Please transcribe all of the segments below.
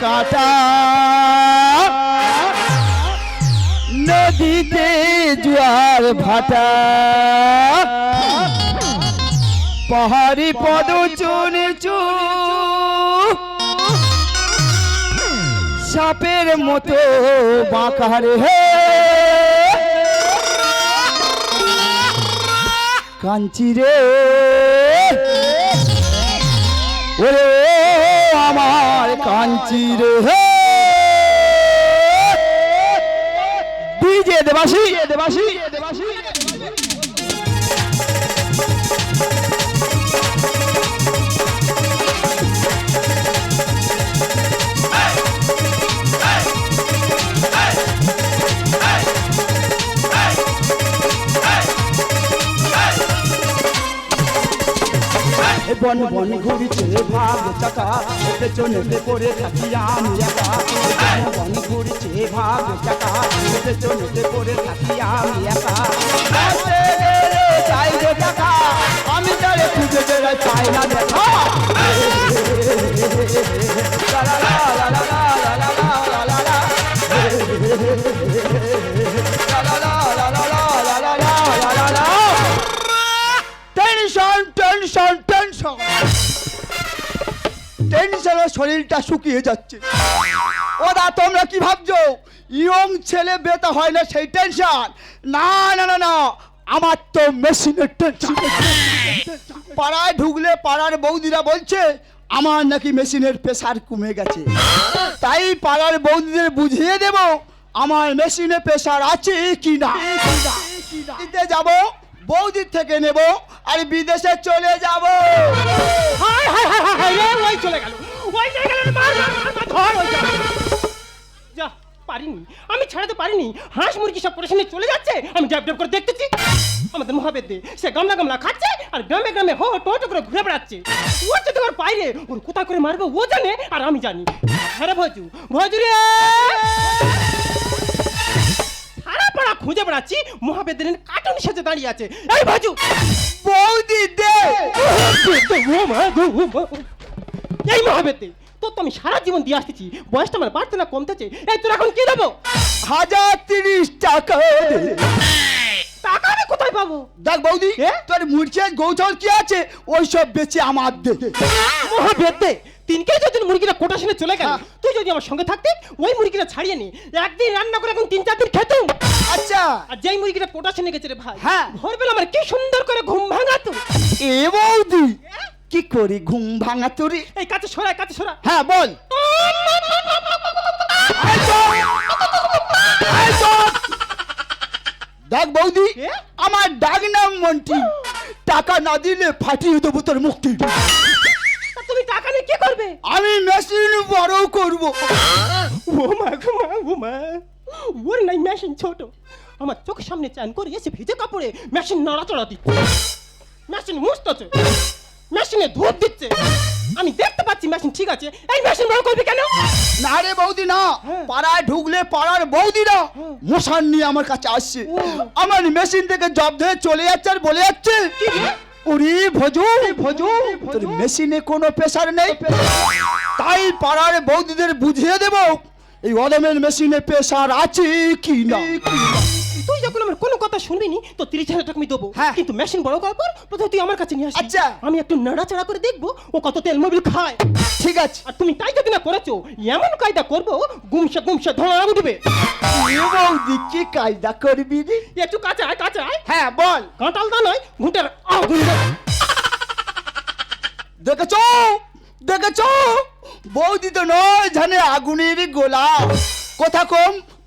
কাটা। নদীতে জোয়ার ভাটা। পাহাড়ি পদ চুনে চু সাপের মতো বাঁকারে হে। কাঞ্চি রে। ওরে। আমার কাঞ্চি রে। হে! ডিজে দেবাসী দেবাসী দেবাসী বন বন ঘুরিতে ভাগ চাকা পেছনে পড়ে থাকি আমি একা বন ঘুরিতে ভাগ চাকা পেছনে পড়ে থাকি আমি একা চাই রে টাকা আমি তারে খুঁজে বেড়াই পাই না দেখা টেনশন টেনশন টেনশনে শরীরটা শুকিয়ে যাচ্ছে। ওরা তোমরা কি ভাবছ? ইয়ং ছেলে বেতা হয় না সেই টেনশন না না না না আমার তো মেশিনের টেনশন পাড়ায় ঢুকলে পাড়ার বৌদিরা বলছে আমার নাকি মেশিনের প্রেসার কমে গেছে। তাই পাড়ার বৌদিদের বুঝিয়ে দেব আমার মেশিনে প্রেশার আছে কি না দিতে যাব। বৌদির থেকে নেব আর বিদেশে চলে যাব। চলে গেল। যা। পারিনি। আমি ছাড়াতে পারিনি। হাঁস মুরগি সব পড়াশোনায় চলে যাচ্ছে। আমি ড্যাব ড্যাব করে দেখতেছি। আমাদের মহাবেদ, সে গামলা গামলা খাচ্ছে আর গ্রামে গ্রামে হো টোটো করে ঘুরে বেড়াচ্ছে। ওর যদি ওর বাইরে ওর কোথা করে মারবে, ও জানে, আর আমি জানি। হ্যাঁ ভজু ভজু রে! সারা পাড়া খুঁজে বেড়াচ্ছি মহাবেদের কার্টুন সাথে দাঁড়িয়ে আছে। এই ভাজু! বৌদি দে! ও মা গো, ও মা। এই মহাবেদে তোর তো আমি সারা জীবন দিয়ে আসতেছি বয়সটা আমার বাড়তে না কমতেছে। এই তোর এখন কি দেবো? হাজার তিরিশ টাকা দে। টাকা আমি কোথায় পাবো? দেখ বৌদি এ? তোর মুরগি গৌচল কি আছে? ওই সব বেচে আমার দে। মহাবেদে তিন কেজি যদি মুরগিটা কোটা শুনে চলে গেল হ্যাঁ। তুই যদি আমার সঙ্গে থাকতে ওই মুরগিটা ছাড়িয়ে নি। একদিন রান্না করে এখন তিন চার দিন খেতুম। আচ্ছা। আর যেই মুরগিটা কোটা শুনে গেছে রে ভাই হ্যাঁ। ভোরবেলা আমার কি সুন্দর করে ঘুম ভাঙা ভাঙাতো। এ বৌদি কি করি ঘুম ভাঙা তোরি এই কাছে সরা কাছে সরা। হ্যাঁ বল। দেখ বৌদি? আমার ডাক নাম মন্টি। টাকা না দিলে ফাটিয়ে দেবো তোর মুক্তি কি করবে? আমি মেশিন বড় করব। ও মা গো মা ও মা। ওর নাই মেশিন ছোট। আমার চোখের সামনে চান করে এসে ভিজে কাপড়ে মেশিন নড়াচড়া দিচ্ছে। মেশিন মুছতেছে। মেশিনে ধূপ দিচ্ছে। আমি দেখতে পাচ্ছি মেশিন ঠিক আছে। এই মেশিন বড় করবি কেন? না রে বৌদি না। হ্যাঁ। পাড়ায় ঢুকলে পাড়ার বৌদিরা মশান নিয়ে আমার কাছে আসছে। আমার মেশিন থেকে জব ধরে চলে যাচ্ছে আর বলে যাচ্ছে। ওরে ভজু ভজু তোর মেশিনে কোনো প্রেসার নেই। তাই পাড়ার বৌদিদের বুঝিয়ে দেব এই অদমের মেশিনে প্রেসার আছে কি না কোনো কথা শুনবি নি তো তিরিশ হাজার টাকা আমি দেবো। হ্যাঁ। কিন্তু মেশিন বড় করার পর প্রথমে তুই আমার কাছে নিয়ে আসবি। আচ্ছা। আমি একটু নাড়াচাড়া করে দেখব ও কত তেল মোবিল খায়। ঠিক আছে। আর তুমি তাই যদি না করেছ এমন কায়দা করব গুমসে গুমসে ধোঁয়া উঠবে। এ বৌদি কি কায়দা করবি রে? একটু কাছে আয় কাছে আয়। হ্যাঁ বল। কাঁটাল দা নয় ঘুঁটার আগুন দে। দেখেছ? দেখেছ? বৌদি তো নয় জানে আগুনের গোলা। কথা কম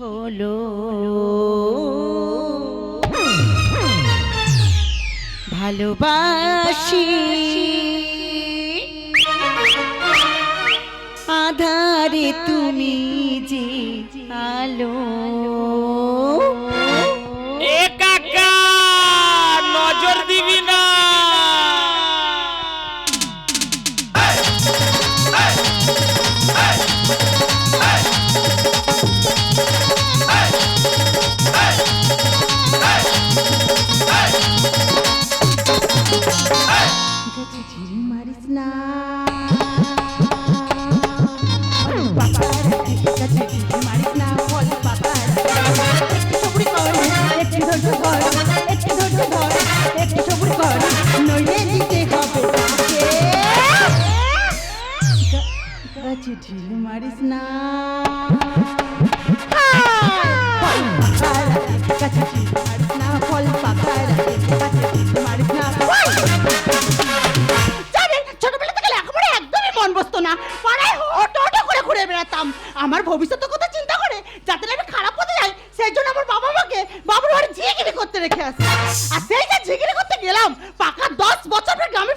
হলো। ভালোবাসি। আধারে তুমি যে আলো। বেড়াতাম। আমার ভবিষ্যতের কথা চিন্তা করে যাতে আমি খারাপ হতে যাই, সেই জন্য আমার বাবা মাকে বাবুর বাড়ি ঝিগিরি করতে রেখে আসে। আর সেই যে ঝিগিরি করতে গেলাম, পাকা দশ বছর গ্রামে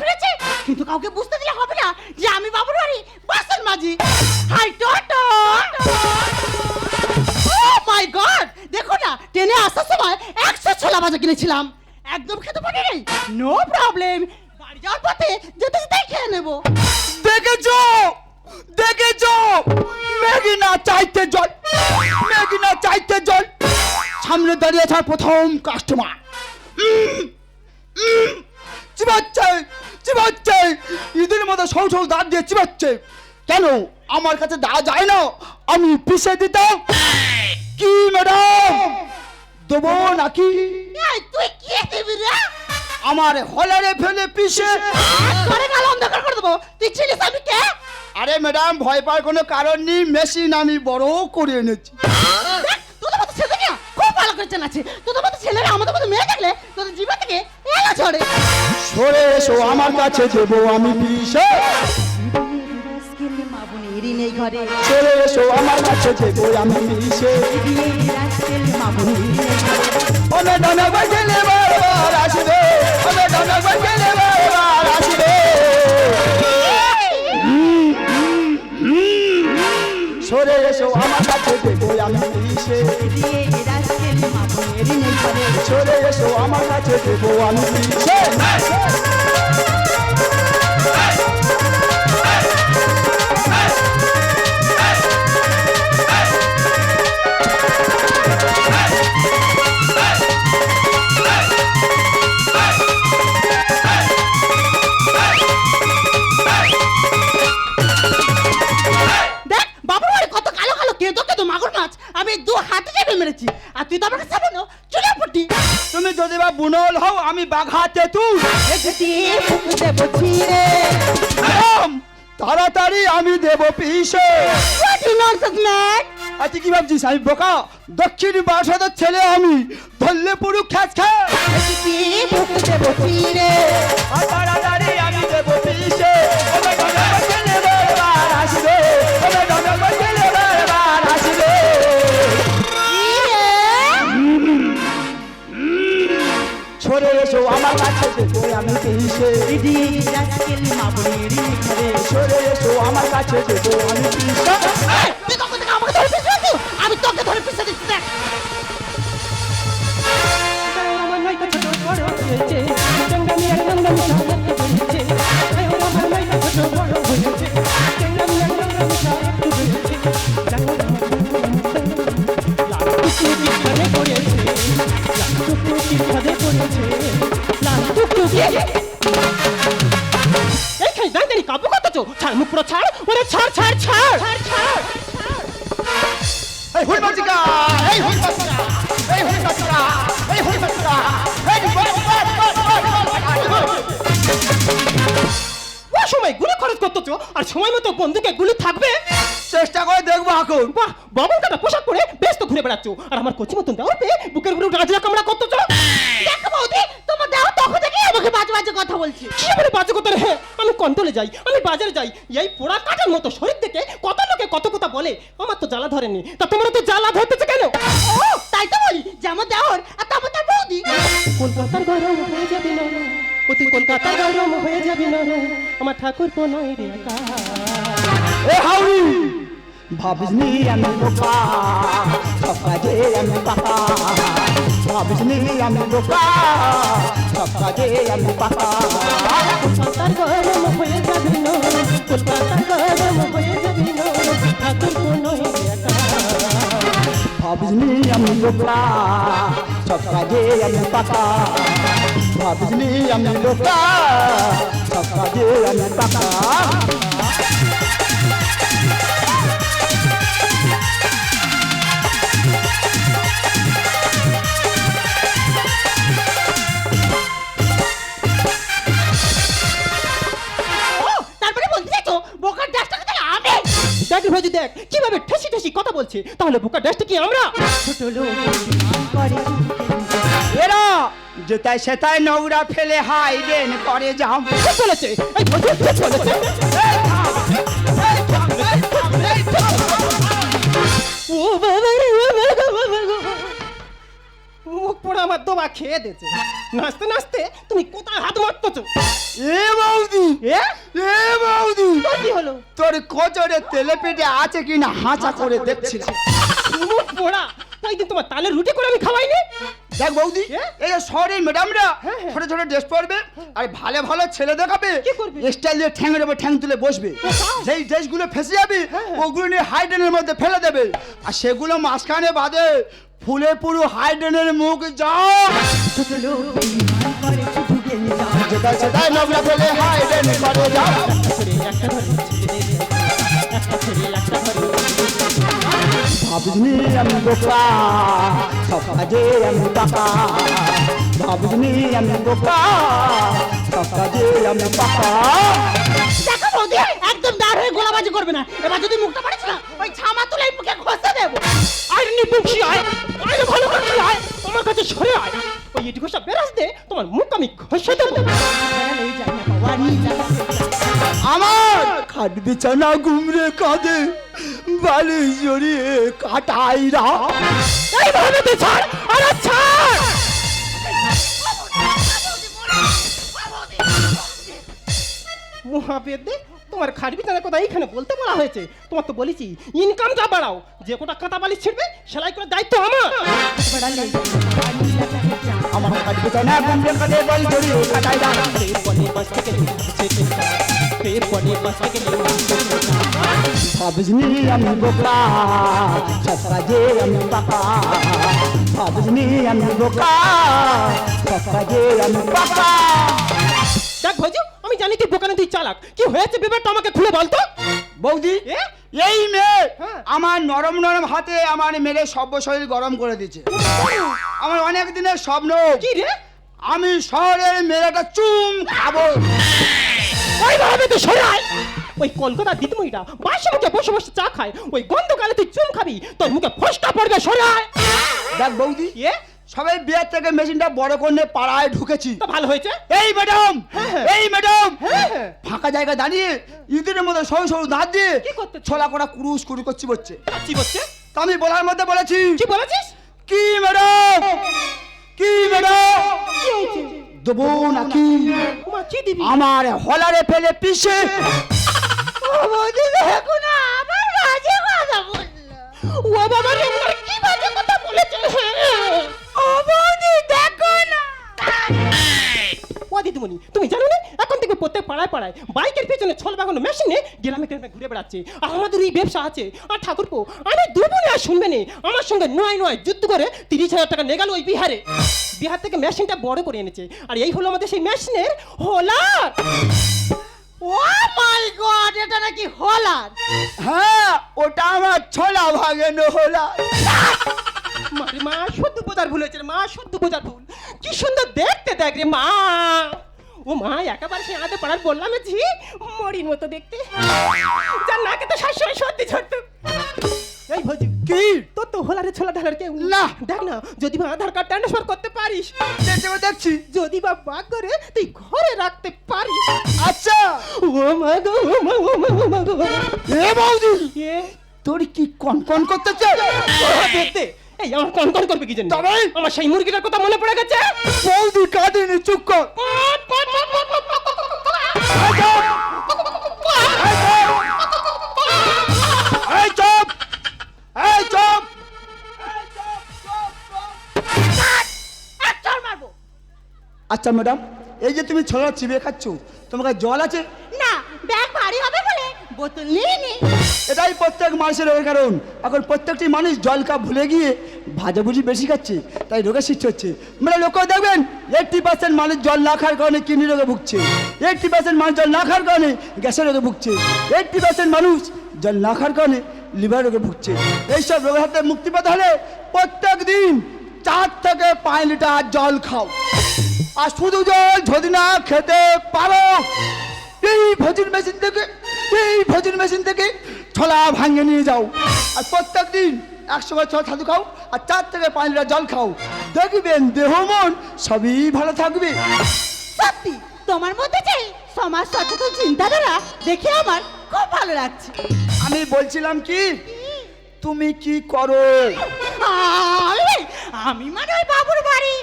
আসার সময় একশো ছোলা ভাজা কিনেছিলাম। একদম খেতে পারি নাই। নো প্রবলেম বাড়ি যাওয়ার পথে যেতে যেতেই খেয়ে নেব। দেখেছ? দেখেছ? ম্যাগি না চাইতে জল। ম্যাগি না চাইতে জল। সামনে দাঁড়িয়ে আছে প্রথম কাস্টমার চিবাচ্ছে চিবাচ্ছে। ঈদের মতো সৌ সৌ দাঁত দিয়ে চিবাচ্ছে। কেন? আমার কাছে দেওয়া যায় না। আমি পিষে দিতাম। কি ম্যাডাম দেবো নাকি? তুই কি দিবি রে? আমার হলারে ফেলে পিষে। করে গেল অন্ধকার করে দেবো। তুই ছিলিস আমি কে? আরে ম্যাডাম ভয় পাওয়ার কোনো কারণ নেই। মেশিন আমি বড় করে এনেছি। তোদের মতো ছেলে না খুব ভালো করে চেনাচ্ছে। তোদের মতো ছেলেরা আমাদের মতো মেয়ে দেখলে তোদের জীবন থেকে এলা ঝরে সরে এসো আমার কাছে দেবো আমি পিসে মাবুনেরই নেই ঘরে। সরে এসো আমার কাছে দেবো আমি পিসে ও ম্যাডাম একবার গেলে বারবার আসবে। ও ম্যাডাম একবার গেলে বারবার আসবে। সরে এসো আমার কাছে দেবো আমি পিসে সরে এসো আমার কাছে দেবো আমি পিসে বুনল হও আমি বাঘাতে তুই দেবো ছিঁড়ে। তাড়াতাড়ি আমি দেব পিসে আচ্ছা কি ভাবছিস? আমি বোকা? দক্ষিণ বাসাদের ছেলে আমি। ধরলে পুরু খ্যাচ খ্যাচ। দেবো ছিঁড়ে। কাছে দেবো আমি পিসে ছড়ে এসো আমার কাছে দেবো আমি পিসে তুই কখন থেকে আমাকে ধরে পিছিয়ে আমি তোকে ধরে পিছিয়ে দিচ্ছি দেখ। আমার নয়তো ছোট বড় হয়েছে। জঙ্গমি আর জঙ্গমি করতেছো ছাড় ওরে ছাড় ছাড় ছাড়। এই হুই বাচিকা এই হুই বাচিকা এই হুই বাচিকা এই বল ও সময় গুলি খরচ করতেছো আর সময় মতো বন্ধুকে গুলি থাকবে। চেষ্টা করে দেখব এখন। বাহ বাবুর কাটা পোশাক পরে বেশ তো ঘুরে বেড়াচ্ছ। আর আমার কচি মতন দেওয়ার পেয়ে বুকের উপরে রাজরা কামড়া করতেছ দেখ বৌদি তোমার দেহ তখন থেকেই আমাকে বাজে বাজে কথা বলছে। কি বলে বাজে কথা রে? কন্ট্রোলে যাই আমি বাজারে যাই। এই পোড়া কাটার মতো শরীর থেকে কত লোকে কত কথা বলে? আমার তো জ্বালা ধরেনি। তা তোমরা তো জ্বালা ধরতেছে কেন? ও তাই তো বলি যে আমার দেওয়ার আর তারপর তার বৌদি। কলকাতার গরম হয়ে যাবে না অতি কলকাতার গরম হয়ে যাবে না আমার ঠাকুর নয় রে একা এ হাউরি ভাবিসনি আমি বোকা সব কাজে আমি পাকা। ভাবিসনি আমি বোকা সব কাজে আমি পাকা। কলকাতার গরম হয়ে যাবি না কলকাতার গরম হয়ে যাবি ঠাকুর কোনো ভাবিসনি আমি বোকা সব কাজে আমি পাকা। ভাবিসনি আমি বোকা সব কাজে আমি পাকা। দেখ ভাজি দেখ কীভাবে ঠেসি ঠেসি কথা বলছে? তাহলে বোকা ডাস্ট কি আমরা? ছোট লোক এরা! যেটাই সেতায় নোংরা ফেলে হাই রেন করে যাও। চলেছে চলেছে এই ঠিক বলেছে ও বাবা রে পোড়া আমার দোবা খেয়ে দিয়েছে। নাচতে নাচতে তুমি কোথায় হাত মারতেছো? এ বৌদি! এ? এ বৌদি! তোর কি হলো? তোর কোচরে তেলে পেটে আছে কিনা হাঁচা করে দেখছিলাম। মুখ পোড়া ওই দিন তোমার তালে রুটি করে আমি খাওয়াইনি? দেখ বৌদি? এই শহরের ম্যাডামরা হ্যাঁ, হ্যাঁ। ছোট ছোট ড্রেস পরবে আর ভালো ভালো ছেলে দেখাবে কি করবে? স্টাইল দিয়ে ঠ্যাংয়ের উপর ঠ্যাং তুলে বসবে? যেই ড্রেসগুলো ফেসে যাবে হ্যাঁ, হ্যাঁ। ওগুলো নিয়ে হাইডেনের মধ্যে ফেলে দেবে। আর সেগুলো মাঝখানে বাদে ফুলে পুরো হাইডেনের মুখ যাও। যেটা সেটাই নোংরা ফেলে করে যাও। ভাবিনি আমি বোকা সব কাজে আমি পাকা। ভাবিনি আমি বোকা সব কাজে আমি পাকা। দেখো বৌদি একদম দাঁড় হয়ে গোলাবাজি করবে না। এবার যদি মুখটা পারিস না ওই ছামা তুলে এই মুখে ঘষে দেবো। আরে নিপুক্ষি আয়? আরে ভালো করে আয়? আমার কাছে সরে আয়। ওই ইটি ঘষা বেরাস দে তোমার মুখ আমি ঘষে দেবো। এই যাই না বাবা যাব আমার! খাট বিছানা ঘুমরে কাঁদে বালি জড়িয়ে কাটাইরা এইভাবে তুই ছাড় আরে ছাড়! মহাবেদ দে তোমার খাট বিছানা কথা এইখানে বলতে বলা হয়েছে। তোমার তো বলেছি ইনকামটা বাড়াও যে কোটা কাঁথা বালি ছিড়বে সেলাই করে দায়িত্ব আমার। আমার খাট বিছানা ঘুমরে কাঁদে বালি জড়িয়ে কাটাইরা পেট পনে বাস থেকে পেট পনে বাস থেকে ভাবিনি আমি বোকা সব কাজে আমি পাকা। আমি বোকা সব কাজে আমি পাকা। দেখ ভাইজু আমি জানি তুই বোকানে তুই চালাক। কি হয়েছে ব্যাপারটা আমাকে খুলে বলতো? বৌদি এই মেয়ে হ্যাঁ। আমার নরম নরম হাতে আমার মেরে সর্ব শরীর গরম করে দিচ্ছে আমার অনেক দিনের স্বপ্ন। কি রে? আমি শহরের মেয়েটা চুম খাব। ওই ভাবে তুই সরে আয় ওই কলকাতার দিদিমণিটা বাসে মুখে বসে বসে চা খায়। ওই গন্ধকালে তুই চুম খাবি তোর মুখে ফসকা পড়বে সরে আয় দেখ বৌদি এ? সবাই বিয়ের থেকে মেশিনটা বড় করে পাড়ায় ঢুকেছি। তো ভালো হয়েছে? এই ম্যাডাম হ্যাঁ। এই ম্যাডাম। হ্যাঁ, হ্যাঁ। ফাঁকা জায়গায় দাঁড়িয়ে ইঁদুরের মধ্যে সরু সরু দাঁত দিয়ে কি করতেছে? ছোলা করা কুরুস কুরু করছি বলছে। কি বলছে? তা আমি বলার মধ্যে বলেছি। কি বলেছিস? কি ম্যাডাম? কি ম্যাডাম? কি হয়েছে? দেবো নাকি? আমার হলারে ফেলে পিষে। ও বৌদি দেখো না আবার বাজে কথা বলল। ও বাবা রে কি বাজে কথা বলেছে? ও বৌদি দেখো না। ও দিদিমণি তুমি জানো না? এখন থেকে প্রত্যেক পাড়ায় পাড়ায় বাইকের পেছনে ছল বাগানো মেশিনে গ্রামে গ্রামে ঘুরে বেড়াচ্ছে। আর আমাদের এই ব্যবসা আছে। আর ঠাকুরপো আমি দুবনে আর শুনবে নে। আমার সঙ্গে নয় নয় যুদ্ধ করে তিরিশ হাজার টাকা নেগাল ওই বিহারে। বিহার থেকে মেশিনটা বড় করে এনেছে। আর এই হলো আমাদের সেই মেশিনের হোলার। ও মাই গড এটা নাকি হলার? হ্যাঁ ওটা আমার ছোলা ভাগেনো হলা মারে মা শুদ্ধ বোঝার ভুল হয়েছে মা শুদ্ধ বোঝার ভুল। কি সুন্দর দেখতে দেখ রে মা। ও মা একেবারে সে আদে পাড়ার বললাম ঝি মরির মতো দেখতে। যার নাকে তো সবসময় সত্যি ঝরতো। এই ভোজি কি? তোর তো হোলারে ছোলা ঢালার কেউ না। দেখ না যদি বা আধার কার্ড ট্রান্সফার করতে পারিস। দেখছি যদি বা বাগ করে তুই ঘরে রাখতে পারিস। আচ্ছা। ও মা গো ও মা ও মা ও মা গো। এ বৌদি তোর কি কনকন করতেছে ওরা দেখতে এই আমার করবে কি জানি তবে? আমার সেই মুরগিটার কথা মনে পড়ে গেছে? চুপ কর। আচ্ছা, আচ্ছা ম্যাডাম এই যে তুমি ছোলা চিবিয়ে খাচ্ছ তোমার জল আছে? না ব্যাগ ভারী হবে নিয়ে এটাই প্রত্যেক মানুষের রোগের কারণ। এখন প্রত্যেকটি মানুষ জল কাপ ভুলে গিয়ে ভাজাভুজি বেশি খাচ্ছে, তাই রোগের সৃষ্টি হচ্ছে। মানে লক্ষ্য দেখবেন এইটটি পার্সেন্ট মানুষ জল না খাওয়ার কারণে কিডনি রোগে ভুগছে। এইটটি পার্সেন্ট মানুষ জল না খাওয়ার কারণে গ্যাসের রোগে ভুগছে। এইটটি পার্সেন্ট মানুষ জল না খাওয়ার কারণে লিভার রোগে ভুগছে। এইসব রোগের হাতে মুক্তি পেতে হলে প্রত্যেক দিন চার থেকে পাঁচ লিটার জল খাও। আর শুধু জল যদি না খেতে পারো, এই ভোজন মেশিন থেকে এই ভোজন মেশিন থেকে ছোলা ভাঙে নিয়ে যাও। আর প্রত্যেক দিন একশো করে ছোলা ছাতু খাও আর চার থেকে পাঁচ লিটার জল খাও। দেখবেন দেহ মন সবই ভালো থাকবে। সত্যি তোমার মধ্যে যে সমাজ সচেতন চিন্তাধারা দেখে আমার খুব ভালো লাগছে। আমি বলছিলাম কি তুমি কি করো? আরে, আমি মানে ওই বাবুর বাড়ি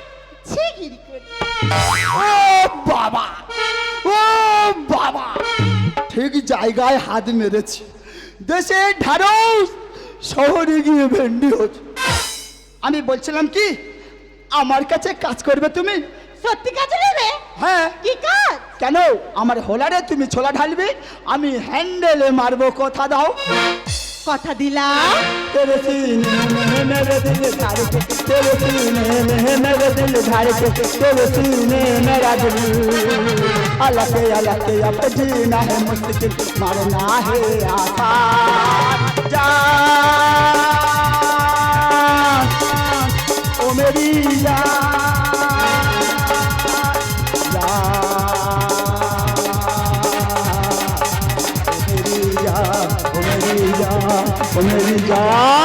ছিগিরি করি। ও বাবা! জায়গায় হাত মেরেছি। দেশে ঢাড়স শহরে গিয়ে ভেন্ডি হচ্ছে। আমি বলছিলাম কি আমার কাছে কাজ করবে তুমি? সত্যি কাজ নেবে? হ্যাঁ। কি কাজ? কেন? আমার হোলারে তুমি ছোলা ঢালবে আমি হ্যান্ডেলে মারবো কথা দাও। কথা দিলাম तेरे सीने में मेरे दिल धार के तेरे सीने में मेरे दिल धार के तेरे सीने मेरा दिल अलग अलग अब जीना है मुश्किल मरना है आसान जान ओ मेरी जान God.